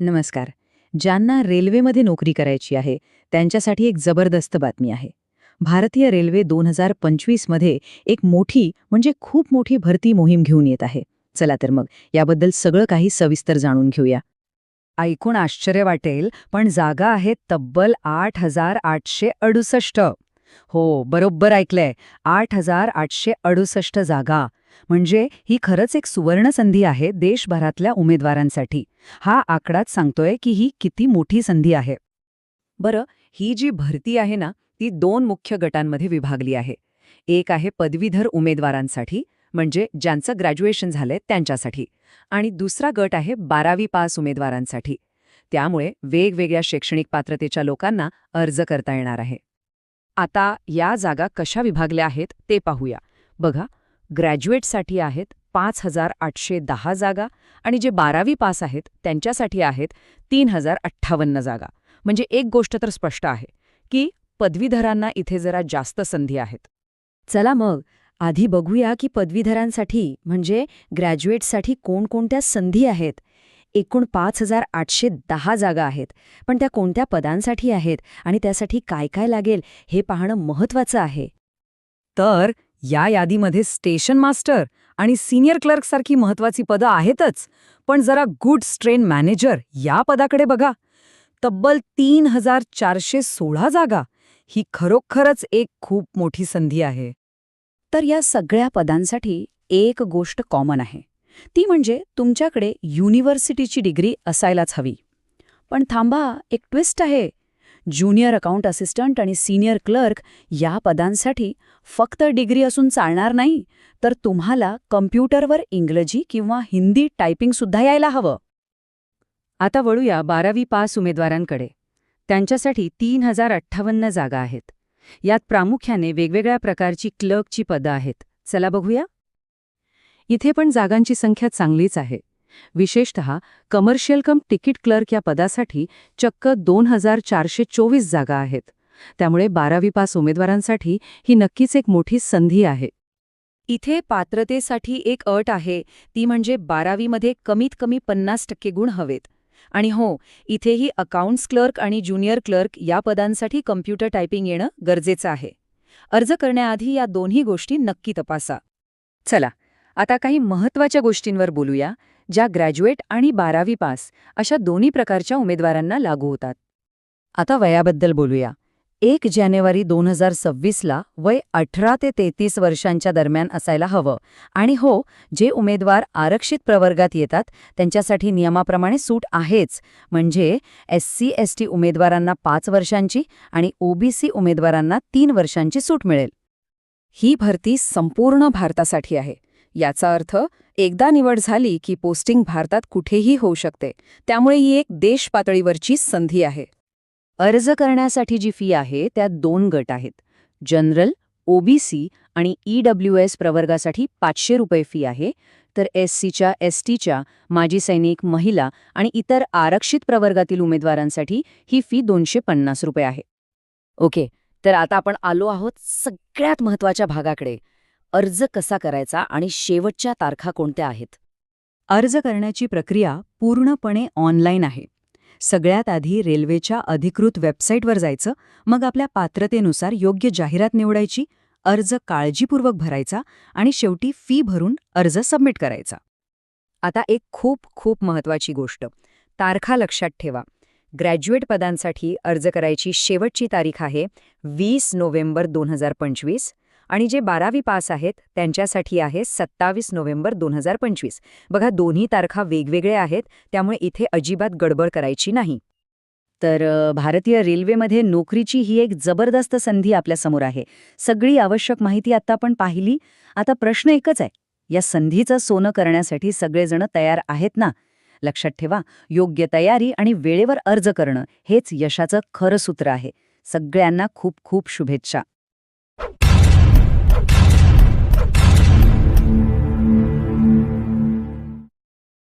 नमस्कार. ज्यांना रेल्वेमध्ये नोकरी करायची आहे त्यांच्यासाठी एक जबरदस्त बातमी आहे. भारतीय रेल्वे दोन हजार पंचवीसमध्ये एक मोठी म्हणजे खूप मोठी भरती मोहीम घेऊन येत आहे. चला तर मग याबद्दल सगळं काही सविस्तर जाणून घेऊया. ऐकून आश्चर्य वाटेल पण जागा आहेत तब्बल आठ हजार आठशे अडुसष्ट. हो बरोबर ऐकलंय. आठ हजार आठशे अडुसष्ट जागा. म्हणजे ही खरंच एक सुवर्ण संधी आहे देशभरातल्या उमेदवारांसाठी. हा आकडाच सांगतोय की ही किती मोठी संधी आहे. बरं ही जी भरती आहे ना ती दोन मुख्य गटांमध्ये विभागली आहे. एक आहे पदवीधर उमेदवारांसाठी म्हणजे ज्यांचं ग्रॅज्युएशन झालंय त्यांच्यासाठी. आणि दुसरा गट आहे बारावी पास उमेदवारांसाठी. त्यामुळे वेगवेगळ्या शैक्षणिक पात्रतेच्या लोकांना अर्ज करता येणार आहे. आता या जागा कशा विभागल्या आहेत ते पाहूया. बघा ग्रॅज्युएटसाठी आहेत पाच हजार आठशे दहा जागा आणि जे बारावी पास आहेत त्यांच्यासाठी आहेत तीन हजार अठ्ठावन्न जागा. म्हणजे एक गोष्ट तर स्पष्ट आहे की पदवीधरांना इथे जरा जास्त संधी आहेत. चला मग आधी बघूया की पदवीधरांसाठी म्हणजे ग्रॅज्युएटसाठी कोणकोणत्या संधी आहेत. एकूण पाच हजार आठशे दहा जागा आहेत पण त्या कोणत्या पदांसाठी आहेत आणि त्यासाठी काय काय लागेल हे पाहणं महत्वाचं आहे. तर या यादीमध्ये स्टेशन मास्टर आणि सिनियर क्लर्कसारखी महत्वाची पदं आहेतच पण जरा गुड्स स्ट्रेन मॅनेजर या पदाकडे बघा. तब्बल तीन हजार चारशे सोळा जागा ही खरोखरच एक खूप मोठी संधी आहे. तर या सगळ्या पदांसाठी एक गोष्ट कॉमन आहे. ती म्हणजे तुमच्याकडे युनिव्हर्सिटीची डिग्री असायलाच हवी. पण थांबा एक ट्विस्ट आहे. ज्युनियर अकाउंट असिस्टंट आणि सिनियर क्लर्क या पदांसाठी फक्त डिग्री असून चालणार नाही तर तुम्हाला कम्प्युटरवर इंग्रजी किंवा हिंदी टायपिंगसुद्धा यायला हवं. आता वळूया बारावी पास उमेदवारांकडे. त्यांच्यासाठी तीन हजार अठ्ठावन्न जागा आहेत. यात प्रामुख्याने वेगवेगळ्या प्रकारची क्लर्कची पदं आहेत. चला बघूया. इथे पण जागांची संख्या चांगलीच आहे. विशेषत कमर्शियल कम तिकीट क्लर्क या पदासाठी चक्क दोन हजार चारशे चोवीस जागा आहेत. त्यामुळे बारावी पास उमेदवारांसाठी ही नक्कीच एक मोठी संधी आहे. इथे पात्रतेसाठी एक अट आहे ती म्हणजे बारावीमध्ये कमीत कमी पन्नास टक्के गुण हवेत. आणि हो इथेही अकाउंट्स क्लर्क आणि ज्युनियर क्लर्क या पदांसाठी कम्प्युटर टायपिंग येणं गरजेचं आहे. अर्ज करण्याआधी या दोन्ही गोष्टी नक्की तपासा. चला आता काही महत्त्वाच्या गोष्टींवर बोलूया. ज्या ग्रॅज्युएट आणि बारावी पास अशा दोन्ही प्रकारच्या उमेदवारांना लागू होतात. आता वयाबद्दल बोलूया. एक जानेवारी दोन हजार सव्वीसला वय अठरा ते तेहतीस वर्षांच्या दरम्यान असायला हवं आणि हो जे उमेदवार आरक्षित प्रवर्गात येतात त्यांच्यासाठी नियमाप्रमाणे सूट आहेच. म्हणजे एस सी एस टी उमेदवारांना पाच वर्षांची आणि ओबीसी उमेदवारांना तीन वर्षांची सूट मिळेल. ही भरती संपूर्ण भारतासाठी आहे. याचा अर्थ एकदा निवड झाली की पोस्टिंग भारतात कुठेही होऊ शकते. त्यामुळे ही एक देश पातळीवरची संधी आहे. अर्ज करण्यासाठी जी फी आहे त्यात दोन गट आहेत. जनरल ओबीसी आणि ईडब्ल्यू एस प्रवर्गासाठी पाचशे रुपये फी आहे. तर एस सीच्या एस टीच्या माजी सैनिक महिला आणि इतर आरक्षित प्रवर्गातील उमेदवारांसाठी ही फी दोनशे पन्नास रुपये आहे. ओके तर आता आपण आलो आहोत सगळ्यात महत्त्वाच्या भागाकडे. अर्ज कसा करायचा आणि शेवटच्या तारखा कोणत्या आहेत? अर्ज करण्याची प्रक्रिया पूर्णपणे ऑनलाईन आहे. सगळ्यात आधी रेल्वेच्या अधिकृत वेबसाईटवर जायचं मग आपल्या पात्रतेनुसार योग्य जाहिरात निवडायची अर्ज काळजीपूर्वक भरायचा आणि शेवटी फी भरून अर्ज सबमिट करायचा. आता एक खूप खूप महत्वाची गोष्ट. तारखा लक्षात ठेवा. ग्रॅज्युएट पदांसाठी अर्ज करायची शेवटची तारीख आहे वीस नोव्हेंबर दोन हजार पंचवीस. आणि जे बारावी पास आहेत त्यांच्यासाठी आहे सत्तावीस नोव्हेंबर दोन हजार पंचवीस. बघा दोन्ही तारखा वेगवेगळ्या आहेत त्यामुळे इथे अजिबात गडबड करायची नाही. तर भारतीय रेल्वेमध्ये नोकरीची ही एक जबरदस्त संधी आपल्यासमोर आहे. सगळी आवश्यक माहिती आता आपण पाहिली. आता प्रश्न एकच आहे. या संधीचं सोनं करण्यासाठी सगळेजण तयार आहेत ना? लक्षात ठेवा योग्य तयारी आणि वेळेवर अर्ज करणं हेच यशाचं खरं सूत्र आहे. सगळ्यांना खूप खूप शुभेच्छा.